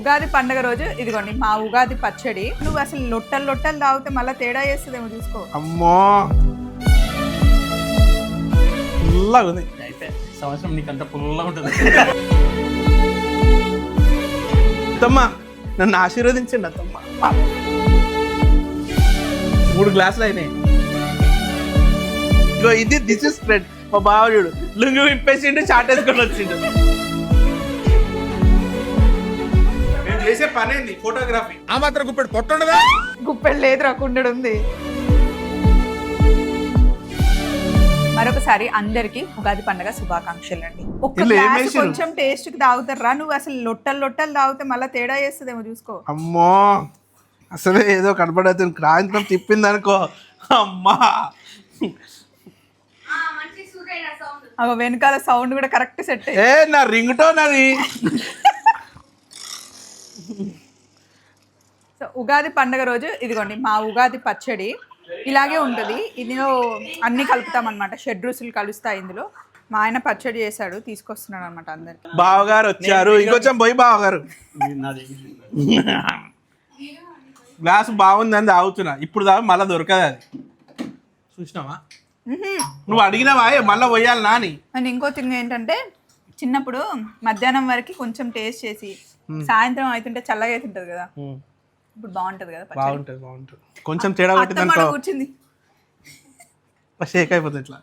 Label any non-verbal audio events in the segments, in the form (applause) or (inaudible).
ఉగాది పండగ రోజు ఇదిగోండి మా ఉగాది పచ్చడి. నువ్వు అసలు లొట్టలు లొట్టలు తాగితే మళ్ళీ తేడా చేస్తుందేమో చూసుకో. అమ్మో! పుల్లగా ఉంది. అయితే సంవత్సరం నీకు అంత పుల్లగా ఉంటుంది. అత్తమ్మ నన్ను ఆశీర్వదించండి అత్తమ్మ. మూడు గ్లాసులు అయినాయి. ఇగో ఇది దిస్ ఇస్ స్ప్రెడ్ మా బావడు లుంగి విప్పేసిండు చాట్ వేసుకొని వచ్చిండు. చేసే పని ఏంది ఫోటోగ్రఫీ ఆ మాత్రం గుప్పెడు పొట్టుండదా? గుప్పెడు లేదు రాకుండా ఉంది మరొకసారి అందరికి ఉగాది పండగ శుభాకాంక్షలు అండి ఒక్క ఏం గ్లాస్? కొంచెం టేస్ట్కి తాగుతారా నువ్వు అసలు లొట్టలు లొట్టలు తాగితే మళ్ళీ తేడా చేస్తుందేమో చూసుకో. అమ్మో! అసలే ఏదో కనపడదు. క్రాంతం తిప్పింది అనుకో అమ్మా! అగో వెనకాల సౌండ్ కూడా కరెక్ట్ సెట్ ఏ నా రింగ్ టోన్ అది. సో ఉగాది పండగ రోజు ఇదిగోండి మా ఉగాది పచ్చడి ఇలాగే ఉంటుంది. ఇందులో అన్ని కలుపుతాం అనమాట షెడ్ రుసులు కలుస్తాయి ఇందులో. మా ఆయన పచ్చడి చేశాడు తీసుకొస్తున్నాడు అనమాట అందరికి. బావగారు వచ్చారు. ఇంకొంచెం పోయి బావగారు. నాది గ్లాస్ బాగుందని తాగుతున్నా. ఇప్పుడు తాగు మళ్ళీ దొరకదు అది. చూసినావా? నువ్వు అడిగినావా? మళ్ళీ పోయాలి నాని. అండ్ ఇంకో థింగ్ ఏంటంటే చిన్నప్పుడు మధ్యాహ్నం వరకు కొంచెం టేస్ట్ చేసి సాయంత్రం అవుతుంటే చల్లగా అవుతుంటది కదా. ఇప్పుడు బాగుంటది కదా. బాగుంటుంది బాగుంటుంది. కొంచెం తేడా కొట్టింది అనుకో. కూర్చుంది. షేక్ అయిపోతుంది ఇట్లా.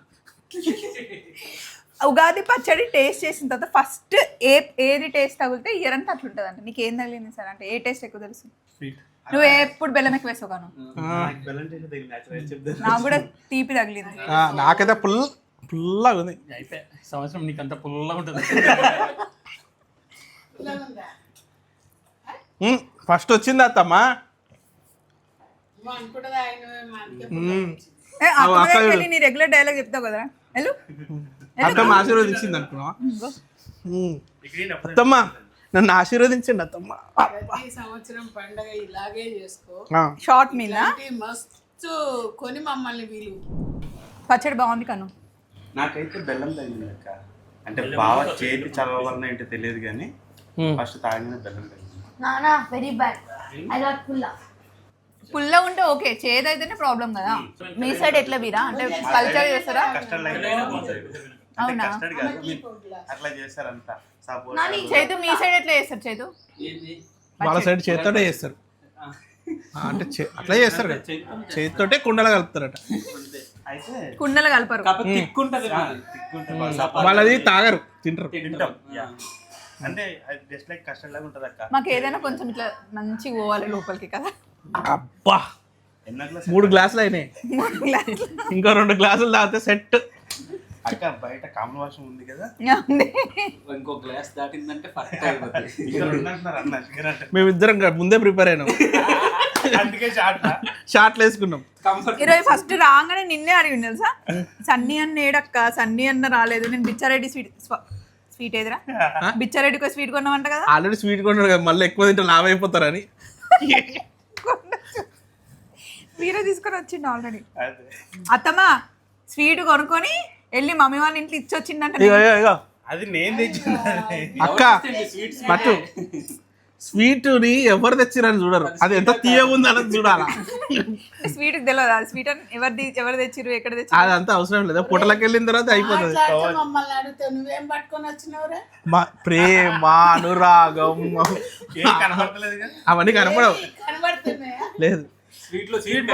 ఉగాది పచ్చడి టేస్ట్ చేసిన తర్వాత ఫస్ట్ ఏ ఏది టేస్ట్ తగిలితే ఇయర్ అంతా అట్లుంటది అంటే నీకు ఏం తగిలింది సార్? అంటే ఏ టేస్ట్ ఎక్కువ తెలుసు? నువ్వు ఎప్పుడు బెల్లం ఎక్కువ వేసావు కాను నాకు కూడా తీపి తగిలింది. ఆ, నాకైతే పుల్ పుల్లగా ఉంది. అయితే సంవత్సరం నీకు అంత పుల్లగా ఉంటుంది. ఫస్ట్ వచ్చింది అత్తమ్మా? నీ రెగ్యులర్ డైలాగ్ చెప్తావు కదా. వెళ్ళు. అత్తమ్మ ఆశీర్వదించింది అనుకున్నావా? మ్మ్. అత్తమ్మ నన్ను ఆశీర్వదించండి అత్తమ్మ. ప్రతి సంవత్సరం పండగ ఇలాగే చేసుకో. షార్ట్ మీల్ మస్తు కొని మమ్మల్ని వీలు. పచ్చడి బాగుంది కను. నాకైతే బెల్లం తగిలింది అక్క. అంటే బావ చేతి చదవ వలన ఏంటో తెలియదు కానీ. ఫస్ట్ తాగిన బెల్లం తగిలింది. Nana, very bad. I got pulla. పుల్ల ఉంటే ఓకే చేదైతేనే ప్రాబ్లం కదా. మీ సైడ్ ఎట్లా వీరా? అంటే కల్చర్ చేస్తారా? లైక్ అవునా? అట్లా చేస్తారంతా చేతు మీ సైడ్ ఎట్లా చేస్తారు చేతు వాళ్ళ సైడ్ చేతితోటే చేస్తారు. అంటే అట్లా చేస్తారు కదా. చేతితోటే కుండలో కలుపుతారట. అయితే కుండలు కలపరు. తిక్కుంటది వాళ్ళది తాగరు తింటారు. అంటే జస్ట్ లైక్ కస్టర్డ్ లాగా ఉంటుంది అక్క మాకు ఏదైనా కొంచెం ఇట్లా మంచిగా పోవాలి లోపలికి కదా. అబ్బా! మూడు గ్లాసులు అయినాయి. ఇంకో రెండు గ్లాసులు తాగితే సెట్. అక్క బయట కామన్ వాషం ఉంది కదా. ఉంది. ఇంకో గ్లాస్ దాటిందంటే. మేమిద్దరం ముందే ప్రిపేర్ అయినాం. అందుకే షార్ట్ షార్ట్లు వేసుకున్నాం. ఈరోజు ఫస్ట్ రాగానే నిన్నే అడిగి తెలుసా? సన్నీ అన్న ఏడక్క? సన్నీ అన్న రాలేదు. నేను బిచ్చారెడ్డి స్వీట్ స్వ- స్వీట్ ఏదిరా? బిచ్చారెడ్డికి స్వీట్ కొన్నామంట కదా. ఆల్రెడీ స్వీట్ కొన్నాడు కదా మళ్ళీ ఎక్కువ తింటే లావ్ అయిపోతారని. మీరే తీసుకొని వచ్చిండు ఆల్రెడీ. అత్తమ్మ స్వీట్ కొనుక్కొని వెళ్ళి మమ్మీ వాళ్ళ ఇంట్లో ఇచ్చి ఇగో అది నేను తెచ్చింది. అక్క పట్టు. స్వీట్ని ఎవరు తెచ్చిరని చూడరు. అది ఎంత తీయగా ఉంది అన్నది చూడాలా? స్వీట్ తెలియదు అది స్వీట్ అని ఎవరు ఎవరు తెచ్చిరు ఎక్కడ తెచ్చిరు అదంతా అవసరం లేదు. పొట్టలోకి వెళ్ళిన తర్వాత అయిపోతుంది. మాట్లాడితే మమ్మల్ని అడిగితే నువ్వేం పట్టుకొని వచ్చినవురా? మా ప్రేమ అనురాగం ఏం కనబడతలేదు కదా అవన్నీ కనపడవు. కనబడుతున్నాయా? లేదు. స్వీట్లో స్వీట్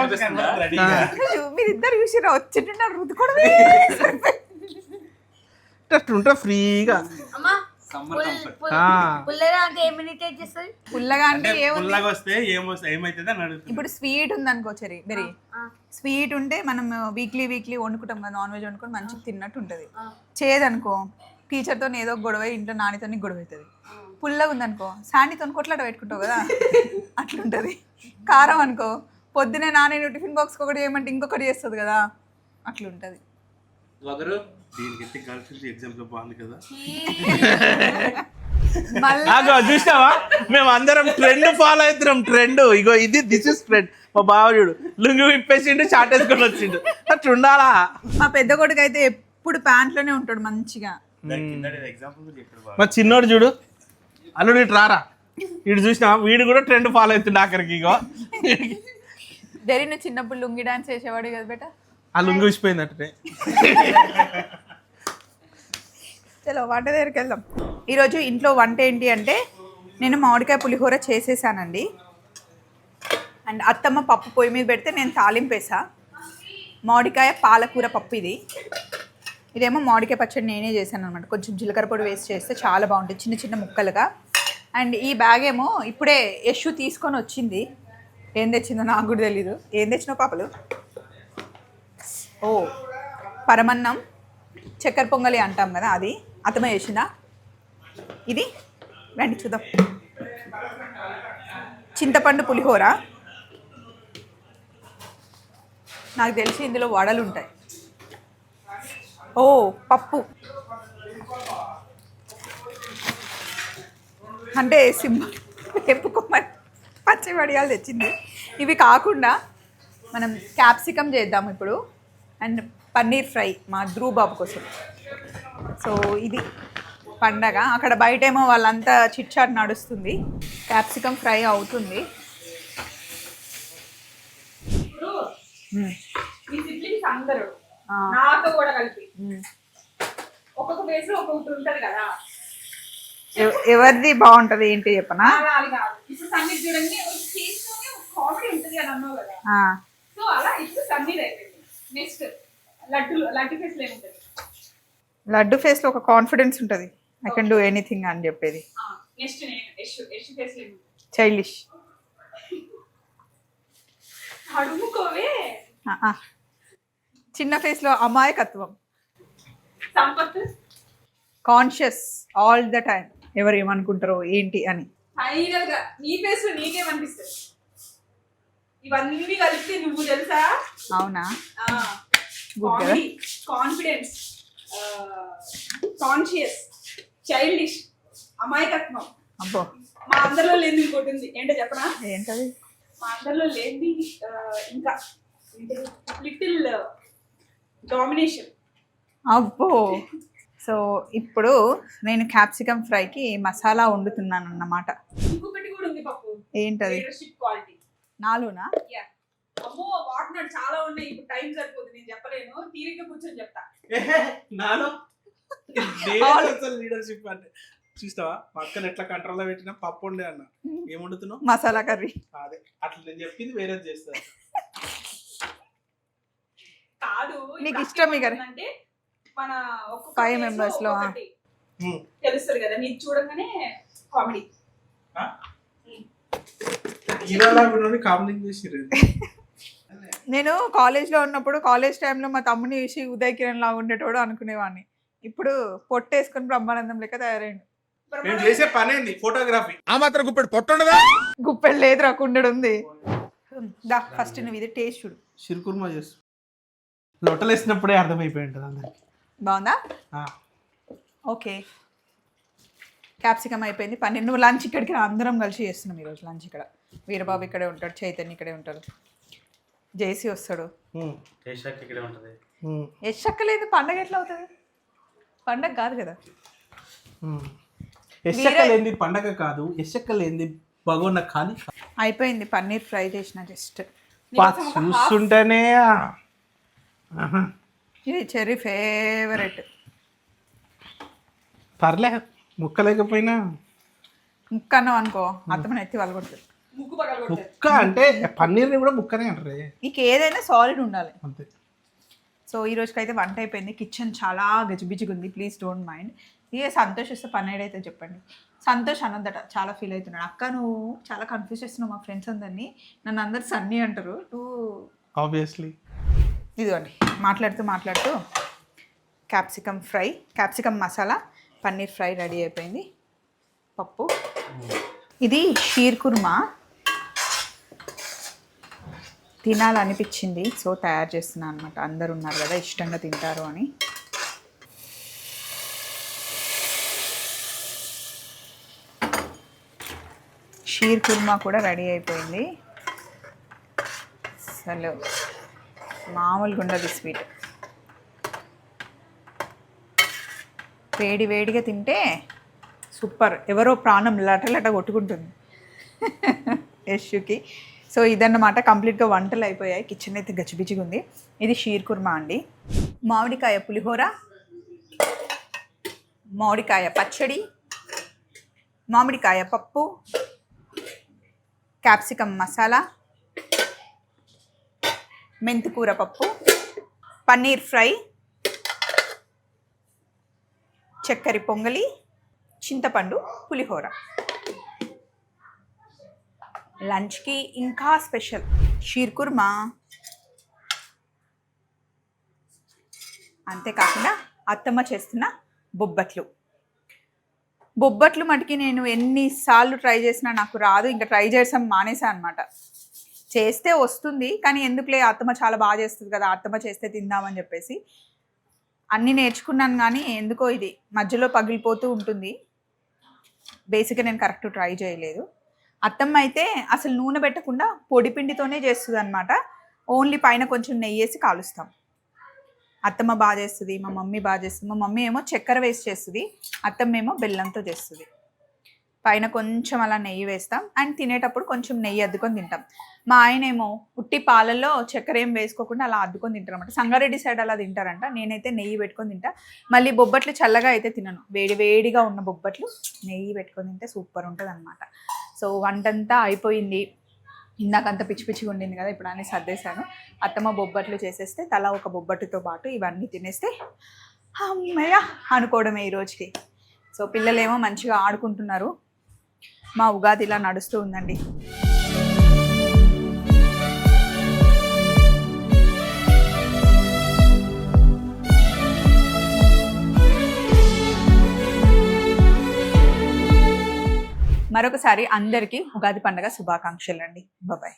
చూసిరా వచ్చింటున్నారు రుద్దుకోవడమే. (laughs) ఉంటే ఫ్రీగా. పుల్లగా అంటే చేస్తుంది? పుల్లగా అంటే ఏముంది? పుల్లగా వస్తే ఏమొస్తే ఏమైతుంది అని అడుగుతుంది. ఇప్పుడు స్వీట్ ఉంది అనుకో చెరి బెరీ స్వీట్ ఉంటే మనం వీక్లీ వీక్లీ వండుకుంటాం కదా నాన్ వెజ్ వండుకొని మంచిగా తిన్నట్టు ఉంటుంది చేదనుకో టీచర్తో ఏదో ఒక గొడవ ఇంట్లో నానితో గొడవ అవుతుంది. పుల్లగా ఉందనుకో శాండీతో కొట్లాట పెట్టుకుంటావు కదా అట్లుంటుంది. కారం అనుకో పొద్దునే నాని టిఫిన్ బాక్స్ ఒకటి చేయమంటే ఇంకొకటి చేస్తుంది కదా అట్లుంటుంది. ఒకరు దీనికి గర్ల్ ఫ్రెండ్స్ ఎగ్జామ్స్లో బాగుంది కదా. చూసినావా? మేము అందరం ట్రెండ్ ఫాలో అవుతున్నాం ట్రెండ్ ఇగో ఇది దిస్ ఇస్ ట్రెండ్ మా బావజుడు లుంగి విప్పేసిండు చాట్ వేసుకొని వచ్చిండు. అట్లా ఉండాలా? మా పెద్ద కొడుకు అయితే ఎప్పుడు ప్యాంట్లోనే ఉంటాడు మంచిగా. ఎగ్జాంపుల్ మా చిన్నోడు చూడు. అల్లుడు ఇటు రారా? వీడు చూసినా వీడు కూడా ట్రెండ్ ఫాలో అవుతుండే ఆఖరికి ఇగో. (laughs) డెరీ చిన్నప్పుడు లుంగి డాన్స్ చేసేవాడు కదా బేట? ఆ లుంగి ఊసిపోయిందటే చలో వంట దగ్గరికి వెళ్దాం. ఈరోజు ఇంట్లో వంట ఏంటి అంటే నేను మామిడికాయ పులిహోర చేసేసానండి. అండ్ అత్తమ్మ పప్పు పొయ్యి మీద పెడితే నేను తాలింపు వేసా. మామిడికాయ పాలకూర పప్పు ఇది. ఇదేమో మామిడికాయ పచ్చడి నేనే చేశాను అనమాట కొంచెం జీలకర్ర పొడి వేసి చేస్తే చాలా బాగుంటుంది చిన్న చిన్న ముక్కలుగా. అండ్ ఈ బ్యాగ్ ఏమో ఇప్పుడే యశ్ తీసుకొని వచ్చింది. ఏం తెచ్చిందో నాకు కూడా తెలీదు. ఏం తెచ్చినావు పాపలు? ఓ పరమన్నం చక్కెర పొంగలి అంటాం కదా అది. అతమ చేసిందా ఇది? రండి చూద్దాం. చింతపండు పులిహోర. నాకు తెలిసి ఇందులో వడలు ఉంటాయి. ఓ పప్పు. అంటే సింబ ఎప్పుకోమని పచ్చి వడియాలు తెచ్చింది. ఇవి కాకుండా మనం క్యాప్సికమ్ చేద్దాం ఇప్పుడు. అండ్ పన్నీర్ ఫ్రై మా ధ్రువ్ బాబు కోసం. సో ఇది పండగ. అక్కడ బయటేమో వాళ్ళంతా చిట్ చాట్ నడుస్తుంది. క్యాప్సికమ్ ఫ్రై అవుతుంది. మ్మ్. ఈ సిబ్లింగ్స్ అందరూ ఆ. నాతో కూడా కలిపి. మ్మ్. ఒక్కొక్క ఫేస్లో ఒక్కొక్కటి ఉంటది కదా. ఎవ- ఎవరిది బాగుంటుంది ఏంటి చెప్పనా? ఇప్పుడు సన్నీ చూడండి కామెడీ ఉంటది అన్నావు కదా. సో అలా ఇప్పుడు సన్నీ అయిపోయింది. నెక్స్ట్ లడ్డు లడ్డు ఫేస్లో లడ్డు ఫేస్లో ఒక కాన్ఫిడెన్స్ ఉంటుంది. ఐ కెన్ డూ ఎనీథింగ్ అని చెప్పేది. నెక్స్ట్ నేను యశ్ యశ్ ఫేస్లో చైల్డిష్ (laughs) అడుగుకోవే. చిన్న ఫేస్లో అమాయకత్వం. Sampath conscious all the time ఎవరు ఏమనుకుంటారో ఏంటి అని. ఫైనల్గా నీ ఫేస్లో నీకేమనిపిస్తుంది? ఇవన్నీ కలిపి నువ్వు తెలుసా? అవునా? కాన్ఫిడెన్స్ కాన్షియస్ చైల్డిష్ అమాయకత్వం. అబ్బో. మా అందరిలో లేని ఇంకోటి ఉంది. ఏంటో చెప్పనా? ఏంటది? మా అందరిలో లేని ఇంకా లిటిల్ డామినేషన్ అబ్బో. సో ఇప్పుడు నేను క్యాప్సికమ్ ఫ్రైకి మసాలా వండుతున్నాను అన్నమాట ఇంకొకటి కూడా ఉంది పప్పు. ఏంటది? క్వాలిటీ నాలుగునా? యా. అమ్మో వాటినాడు చాలా ఉన్నాయి. ఇప్పుడు టైం సరిపోదు నేను చెప్పలేను. తీరిక కూర్చొని చెప్తా. నాలో? లీడర్షిప్ అంటే. చూస్తావా పక్కన ఎట్లా కంట్రోల్లో పెట్టినా పప్పు ఉండే అన్న. ఏం వండుతున్నావు మసాలా కర్రీ. అదే. అట్లా నేను చెప్పింది వేరే చేస్తా. కాదు నీకు ఇష్టం ఇక. అంటే మన ఒక్కొక్క Five place లో లో, తెలుస్తుంది కదా నీకు చూడగానే కామెడీ నేను కాలేజ్లో ఉన్నప్పుడు కాలేజ్ టైంలో మా తమ్ముని చూసి ఉదయ్ కిరణ్ లాగా ఉండేటోడు అనుకునేవాడిని ఇప్పుడు పొట్టేసుకొని బ్రహ్మానందం లెక్క తయారైండు. నేను చేసే పని ఏంది ఫోటోగ్రఫీ. ఆ మాత్రం గుప్పెడు పొట్టుండదా? గుప్పెడు లేదు రాకుండడు ఉంది. దా ఫస్ట్ నువ్వు ఇది టేస్ట్ చూడు. షిర్కుర్మా చేస్తు లొట్టలు వేసినప్పుడే అర్థమైపోయి ఉంటుంది అందరికి. బాగుందా? ఓకే. క్యాప్సికమ్ అయిపోయింది పన్నెండు. నువ్వు లంచ్ ఇక్కడికి రా, అందరం కలిసి చేస్తున్నాం ఈరోజు లంచ్ ఇక్కడ. వీరబాబు ఇక్కడే ఉంటాడు చైతన్య ఇక్కడే ఉంటాడు. జేసీ వస్తాడు. కేశాక్ ఇక్కడే ఉంటుంది. ఎచ్చక్కలేదు పండగ ఎట్లా అవుతుంది? పండగ కాదు కదా. ఎస్సక్కలేంది పండగ కాదు ఎస్సక్కలేంది భగవన్న ఖాళీ అయిపోయింది పన్నీర్ ఫ్రై చేసిన జస్ట్. చూస్తుంటేనే. ఇది చెర్రీ ఫేవరెట్. పర్లే ముక్క లేకపోయినా ముక్క అన్నావు అనుకో అత్తమని ఎత్తి వలగొడుతుంది ముక్కు పగల ముక్క అంటే పన్నీర్ని కూడా ముక్కనే అంటారు. నీకు ఏదైనా సాలిడ్ ఉండాలి. అంతే. సో ఈ రోజుకైతే వంట అయిపోయింది. కిచెన్ చాలా గజిబిజిగా ఉంది ప్లీజ్ డోంట్ మైండ్ ఇక సంతోష్ వస్తే పని ఏడైతే చెప్పండి. సంతోష్ అన్నదట చాలా ఫీల్ అవుతున్నాడు. అక్క నువ్వు చాలా కన్ఫ్యూజ్ చేస్తున్నావు మా ఫ్రెండ్స్ అందరినీ. నన్ను అందరు సన్నీ అంటారు. నువ్వు ఆబ్వియస్లీ ఇదిగోండి. మాట్లాడుతూ మాట్లాడుతూ capsicum fry capsicum masala paneer fry ready అయిపోయింది. పప్పు. ఇది షీర్ కుర్మా. తినాలనిపించింది. సో తయారు చేస్తున్నాను అనమాట అందరు ఉన్నారు కదా ఇష్టంగా తింటారు అని. షీర్ కుర్మా కూడా రెడీ అయిపోయింది. అసలు మామూలుగా ఉండదు స్వీట్. వేడి వేడిగా తింటే సూపర్. ఎవరో ప్రాణం లటలట కొట్టుకుంటుంది. (laughs) యష్యుకి సో ఇదన్నమాట కంప్లీట్గా వంటలు అయిపోయాయి. కిచెన్ అయితే గచ్చిబిచ్చిగా ఉంది ఇది షీర్ కుర్మా అండి. మామిడికాయ పులిహోర మామిడికాయ పచ్చడి మామిడికాయ పప్పు క్యాప్సికమ్ మసాలా మెంతికూర పప్పు పన్నీర్ ఫ్రై చక్కెర పొంగలి చింతపండు పులిహోర. లంచ్కి ఇంకా స్పెషల్. షీర్ కుర్మా. అంతేకాకుండా అత్తమ్మ చేస్తున్న బొబ్బట్లు. బొబ్బట్లు మటుకి నేను ఎన్నిసార్లు ట్రై చేసినా నాకు రాదు. ఇంకా ట్రై చేసాం మానేసా అనమాట చేస్తే వస్తుంది కానీ ఎందుకులే అత్తమ్మ చాలా బాగా చేస్తుంది కదా అత్తమ్మ చేస్తే తిందామని చెప్పేసి. అన్నీ నేర్చుకున్నాను కానీ ఎందుకో ఇది. మధ్యలో పగిలిపోతూ ఉంటుంది. బేసిక్గా నేను కరెక్ట్ ట్రై చేయలేదు. అత్తమ్మ అయితే అసలు నూనె పెట్టకుండా పొడి పిండితోనే చేస్తుంది అనమాట ఓన్లీ పైన కొంచెం నెయ్యి వేసి కాలుస్తాం. అత్తమ్మ బాగా చేస్తుంది మా మమ్మీ బాగా చేస్తుంది. మా మమ్మీ ఏమో చక్కెర వేసి చేస్తుంది అత్తమ్మ ఏమో బెల్లంతో చేస్తుంది. పైన కొంచెం అలా నెయ్యి వేస్తాం అండ్ తినేటప్పుడు కొంచెం నెయ్యి అద్దుకొని తింటాం. మా ఆయన ఏమో ఉట్టి పాలల్లో చక్కెర ఏం వేసుకోకుండా అలా అద్దుకొని తింటారు అనమాట సంగారెడ్డి సైడ్ అలా తింటారంట నేనైతే నెయ్యి పెట్టుకొని తింటా. మళ్ళీ బొబ్బట్లు చల్లగా అయితే తినను. వేడి వేడిగా ఉన్న బొబ్బట్లు నెయ్యి పెట్టుకొని తింటే సూపర్ ఉంటుంది అనమాట సో వంటంతా అయిపోయింది. ఇందాకంత పిచ్చి పిచ్చిగా ఉండింది కదా ఇప్పుడు అన్నీ సర్దేశాను. అత్తమ్మ బొబ్బట్లు చేసేస్తే తలా ఒక బొబ్బట్టుతో పాటు ఇవన్నీ తినేస్తే అమ్మయ్య అనుకోవడమే ఈ రోజుకి. సో పిల్లలేమో మంచిగా ఆడుకుంటున్నారు. మా ఉగాది ఇలా నడుస్తూ ఉందండి. మరొకసారి అందరికీ ఉగాది పండుగ శుభాకాంక్షలు అండి బాయ్